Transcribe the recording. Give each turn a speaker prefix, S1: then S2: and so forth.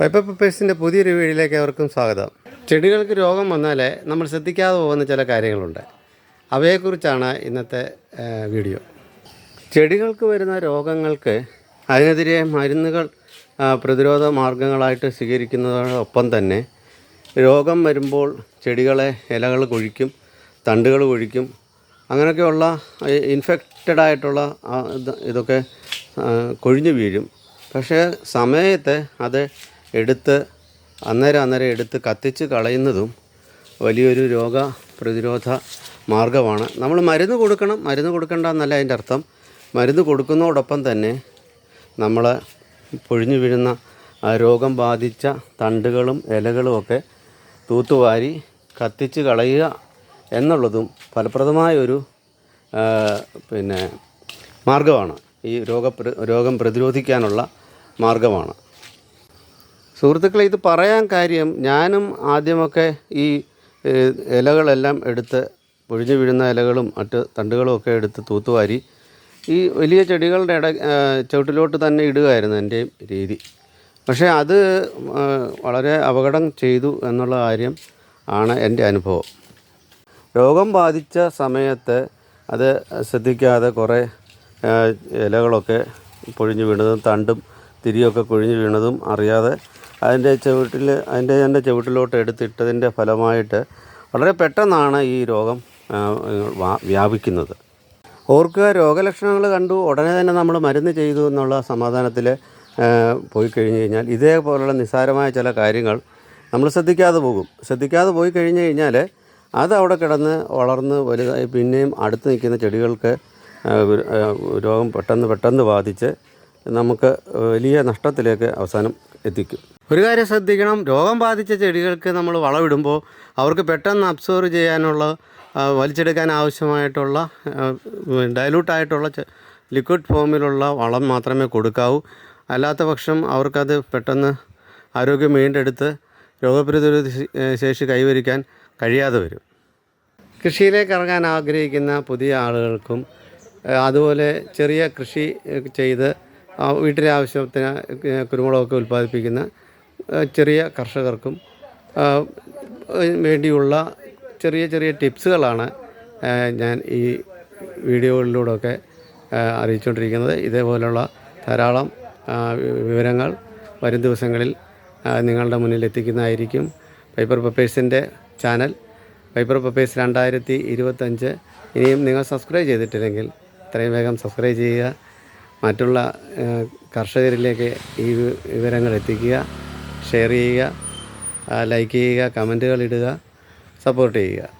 S1: Piper പപ്പേഴ്സിന്റെ പുതിയൊരു വീഡിയോയിലേക്ക് അവർക്കും സ്വാഗതം. ചെടികൾക്ക് രോഗം വന്നാൽ നമ്മൾ ശ്രദ്ധിക്കാതെ പോകുന്ന ചില കാര്യങ്ങളുണ്ട്. അവയെക്കുറിച്ചാണ് ഇന്നത്തെ വീഡിയോ. ചെടികൾക്ക് വരുന്ന രോഗങ്ങൾക്ക് അതിനെതിരെ മരുന്നുകൾ പ്രതിരോധ മാർഗങ്ങളായിട്ട് സ്വീകരിക്കുന്നതോടൊപ്പം തന്നെ രോഗം വരുമ്പോൾ ചെടികളെ ഇലകൾ കൊഴിക്കും തണ്ടുകൾ കൊഴിക്കും അങ്ങനെയൊക്കെയുള്ള ഇൻഫെക്റ്റഡ് ആയിട്ടുള്ള ഇതൊക്കെ കൊഴിഞ്ഞു വീഴും. പക്ഷേ സമയത്ത് അത് എടുത്ത് അന്നേരം അന്നേരം എടുത്ത് കത്തിച്ച് കളയുന്നതും വലിയൊരു രോഗ പ്രതിരോധ മാർഗമാണ്. നമ്മൾ മരുന്ന് കൊടുക്കണം. മരുന്ന് കൊടുക്കേണ്ട എന്നല്ല അതിന്റെ അർത്ഥം. മരുന്ന് കൊടുക്കുന്നതോടൊപ്പം തന്നെ നമ്മൾ പൊഴിഞ്ഞു വീഴുന്ന രോഗം ബാധിച്ച തണ്ടുകളും ഇലകളും ഒക്കെ തൂത്തുവാരി കത്തിച്ച് കളയുക എന്നുള്ളതും ഫലപ്രദമായ ഒരു പിന്നെ മാർഗമാണ്. ഈ രോഗ രോഗം പ്രതിരോധിക്കാനുള്ള മാർഗമാണ്. സുഹൃത്തുക്കളെ ഇത് പറയാൻ കാര്യം ഞാനും ആദ്യമൊക്കെ ഈ ഇലകളെല്ലാം എടുത്ത് പൊഴിഞ്ഞു വീഴുന്ന ഇലകളും മറ്റ് തണ്ടുകളും ഒക്കെ എടുത്ത് തൂത്തുവാരി ഈ വലിയ ചെടികളുടെ ഇട ചുവട്ടിലോട്ട് തന്നെ ഇടുകയായിരുന്നു എന്റെ രീതി. പക്ഷേ അത് വളരെ അപകടം ചെയ്തു എന്നുള്ള കാര്യം ആണ് എന്റെ അനുഭവം. രോഗം ബാധിച്ച സമയത്ത് അത് ശ്രദ്ധിക്കാതെ കുറേ ഇലകളൊക്കെ പൊഴിഞ്ഞു വീണതും തണ്ടും തിരിയൊക്കെ കൊഴിഞ്ഞു വീണതും അറിയാതെ അതിന്റെ ചുവട്ടിൽ അതിന്റെ എന്റെ ചുവട്ടിലോട്ട് എടുത്തിട്ടതിന്റെ ഫലമായിട്ട് വളരെ പെട്ടെന്നാണ് ഈ രോഗം വ്യാപിക്കുന്നത്. ഓർക്കുക രോഗലക്ഷണങ്ങൾ കണ്ടു ഉടനെ തന്നെ നമ്മൾ മരുന്ന് ചെയ്തു എന്നുള്ള സമാധാനത്തിൽ പോയി കഴിഞ്ഞ് കഴിഞ്ഞാൽ ഇതേപോലുള്ള നിസ്സാരമായ ചില കാര്യങ്ങൾ നമ്മൾ ശ്രദ്ധിക്കാതെ പോകും. ശ്രദ്ധിക്കാതെ പോയി കഴിഞ്ഞ് കഴിഞ്ഞാൽ അത് അവിടെ കിടന്ന് വളർന്ന് വലുതായി പിന്നെയും അടുത്ത് നിൽക്കുന്ന ചെടികൾക്ക് രോഗം പെട്ടെന്ന് പെട്ടെന്ന് ബാധിച്ച് നമുക്ക് വലിയ നഷ്ടത്തിലേക്ക് അവസാനം എത്തിക്കും. ഒരു കാര്യം ശ്രദ്ധിക്കണം. രോഗം ബാധിച്ച ചെടികൾക്ക് നമ്മൾ വളമിടുമ്പോൾ അവർക്ക് പെട്ടെന്ന് അബ്സോർവ് ചെയ്യാനുള്ള വലിച്ചെടുക്കാൻ ആവശ്യമായിട്ടുള്ള ഡയലൂട്ടായിട്ടുള്ള ലിക്വിഡ് ഫോമിലുള്ള വളം മാത്രമേ കൊടുക്കാവൂ. അല്ലാത്ത പക്ഷം അവർക്കത് പെട്ടെന്ന് ആരോഗ്യം വീണ്ടെടുത്ത് രോഗപ്രതിരോധ ശേഷി കൈവരിക്കാൻ കഴിയാതെ വരും. കൃഷിയിലേക്ക് ഇറങ്ങാൻ ആഗ്രഹിക്കുന്ന പുതിയ ആളുകൾക്കും അതുപോലെ ചെറിയ കൃഷി ചെയ്ത് വീട്ടിലെ ആവശ്യത്തിന് കുരുമുളകൊക്കെ ഉൽപ്പാദിപ്പിക്കുന്ന ചെറിയ കർഷകർക്കും വേണ്ടിയുള്ള ചെറിയ ചെറിയ ടിപ്സുകളാണ് ഞാൻ ഈ വീഡിയോകളിലൂടെയൊക്കെ അറിയിച്ചുകൊണ്ടിരിക്കുന്നത്. ഇതേപോലെയുള്ള ധാരാളം വിവരങ്ങൾ വരും ദിവസങ്ങളിൽ നിങ്ങളുടെ മുന്നിൽ എത്തിക്കുന്നതായിരിക്കും. പൈപ്പർ പപ്പേഴ്സിന്റെ ചാനൽ പൈപ്പർ പപ്പേഴ്സ് രണ്ടായിരത്തി ഇരുപത്തഞ്ച്. ഇനിയും നിങ്ങൾ സബ്സ്ക്രൈബ് ചെയ്തിട്ടില്ലെങ്കിൽ എത്രയും വേഗം സബ്സ്ക്രൈബ് ചെയ്യുക. മറ്റുള്ള കർഷകരിലേക്ക് ഈ വിവരങ്ങൾ എത്തിക്കുക ഷെയർ ചെയ്യുക ലൈക്ക് ചെയ്യുക കമന്റുകൾ ഇടുക സപ്പോർട്ട് ചെയ്യുക.